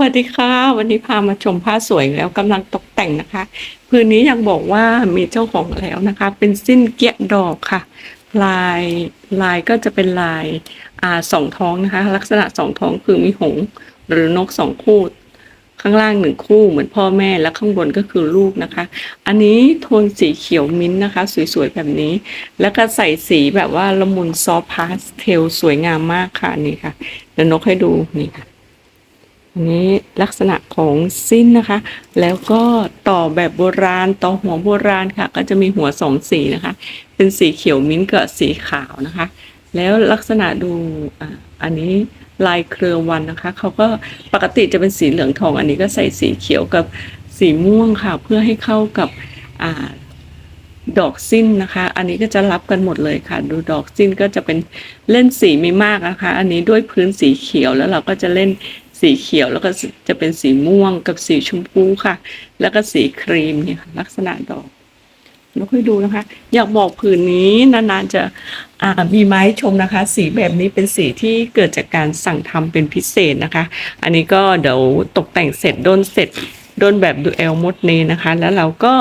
วัสดีค่ะ วันนี้พามาชมผ้าสวยแล้วกำลังตกแต่งนะคะพื้นนี้ยังบอกว่ามีเจ้าของแล้วนะคะ เป็นสิ้นเกียดอกค่ะ ลายลายก็จะเป็นลายอ่าสองท้องนะคะ ลักษณะสองท้องคือมีหงส์หรือนกสองคู่ข้างล่างหนึ่งคู่เหมือนพ่อแม่และข้างบนก็คือลูกนะคะ อันนี้โทนสีเขียวมิ้นท์นะคะ สวยๆแบบนี้ แล้วก็ใส่สีแบบว่าละมุนซอฟพาสเทลสวยงามมากค่ะนี่ค่ะเดี๋ยวนกให้ดูนี่ค่ะ อันนี้ลักษณะของสิ้นนะคะ แล้วก็ต่อแบบโบราณต่อหัวโบราณค่ะ ก็จะมีหัวสองสีนะคะ เป็นสีเขียวมิ้นท์กับสีขาวนะคะ แล้วลักษณะดูอันนี้ลายเครือวันนะคะเขาก็ปกติจะเป็นสีเหลืองทอง อันนี้ก็ใส่สีเขียวกับสีม่วงค่ะ เพื่อให้เข้ากับอดอกสิ้นนะคะ อันนี้ก็จะรับกันหมดเลยค่ะ ดูดอกสิ้นก็จะเป็นเล่นสีไม่มากนะคะ อันนี้ด้วยพื้นสีเขียวแล้วเราก็จะเล่น สีเขียวแล้วก็จะเป็นสีม่วงกับสีชมพูค่ะ แล้วก็สีครีมเนี่ยค่ะลักษณะดอกแล้วค่อยดูนะคะ อยากบอกผืนนี้นานๆจะมีไม้ชมนะคะ สีแบบนี้เป็นสีที่เกิดจากการสั่งทำเป็นพิเศษนะคะ อันนี้ก็เดี๋ยวตกแต่งเสร็จด้นเสร็จด้นแบบดูเอลมดเนนะคะ แล้วเราก็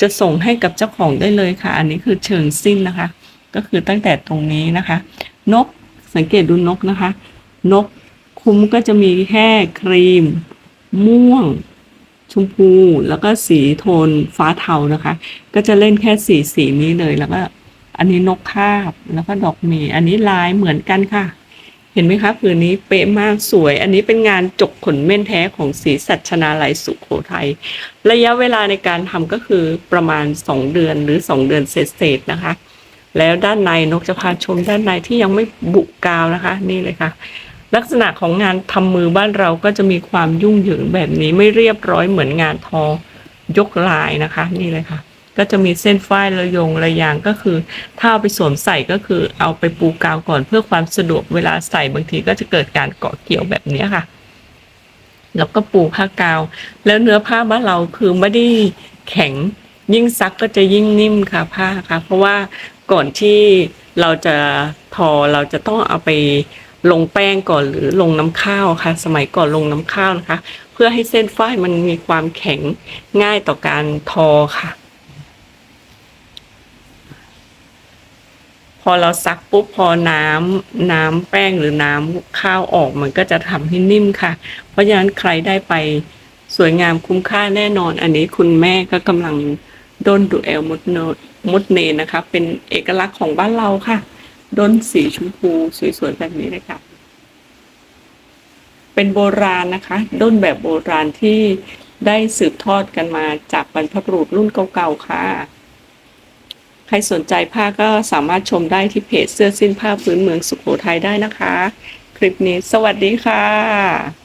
จะส่งให้กับเจ้าของได้เลยค่ะ อันนี้คือเชิงสิ้นนะคะ ก็คือตั้งแต่ตรงนี้นะคะ นกสังเกตดูนกนะคะ นก คุ้มก็จะมีแค่ครีม ม่วง ชมพูแล้วก็สีโทนฟ้าเทานะคะ ก็จะเล่นแค่สีสีนี้เลยแล้วก็อันนี้นกคาบแล้วก็ดอกเมย์อันนี้ลายเหมือนกันค่ะ เห็นไหมคะผืนนี้เป๊ะมากสวย อันนี้เป็นงานจกขนเม่นแท้ของสีสัชนาลัยสุโขทัยระยะเวลาในการทำก็คือประมาณ 2 เดือนหรือ 2 เดือนเศษๆนะคะ แล้วด้านในนกจะพาชมด้านในที่ยังไม่บุกาวนะคะ นี่เลยค่ะ ลักษณะของงานทำมือบ้านเราก็จะมีความยุ่งเหยิงแบบนี้ไม่เรียบร้อยเหมือนงานทอยกลายนะคะ นี่เลยค่ะ ก็จะมีเส้นฝ้ายระยงระยางก็คือ ถ้าเอาไปสวมใส่ก็คือเอาไปปูกาวก่อนเพื่อความสะดวกเวลาใส่บางทีก็จะเกิดการเกาะเกี่ยวแบบนี้ค่ะ แล้วก็ปูผ้ากาว แล้วเนื้อผ้าบ้านเราคือไม่ได้แข็งยิ่งซักก็จะยิ่งนิ่มค่ะผ้าค่ะ เพราะว่าก่อนที่เราจะทอเราจะต้องเอาไป ลงแป้งก่อนหรือลงน้ำข้าวค่ะ สมัยก่อนลงน้ำข้าวนะคะ เพื่อให้เส้นฝ้ายมันมีความแข็งง่ายต่อการทอค่ะ พอเราซักปุ๊บพอน้ำน้ำแป้งหรือน้ำข้าวออกมันก็จะทำให้นิ่มค่ะ เพราะฉะนั้นใครได้ไปสวยงามคุ้มค่าแน่นอน อันนี้คุณแม่ก็กำลังด้นดูเอลมดโนมดเนนะคะ เป็นเอกลักษณ์ของบ้านเราค่ะ ด้นสีชมพูสวยๆแบบนี้เลยค่ะ เป็นโบราณนะคะ ด้นแบบโบราณที่ได้สืบทอดกันมาจากบรรพบุรุษรุ่นเก่าๆค่ะ ใครสนใจผ้าก็สามารถชมได้ที่เพจเสื้อสิ้นผ้าพื้นเมืองสุโขทัยได้นะคะ คลิปนี้สวัสดีค่ะ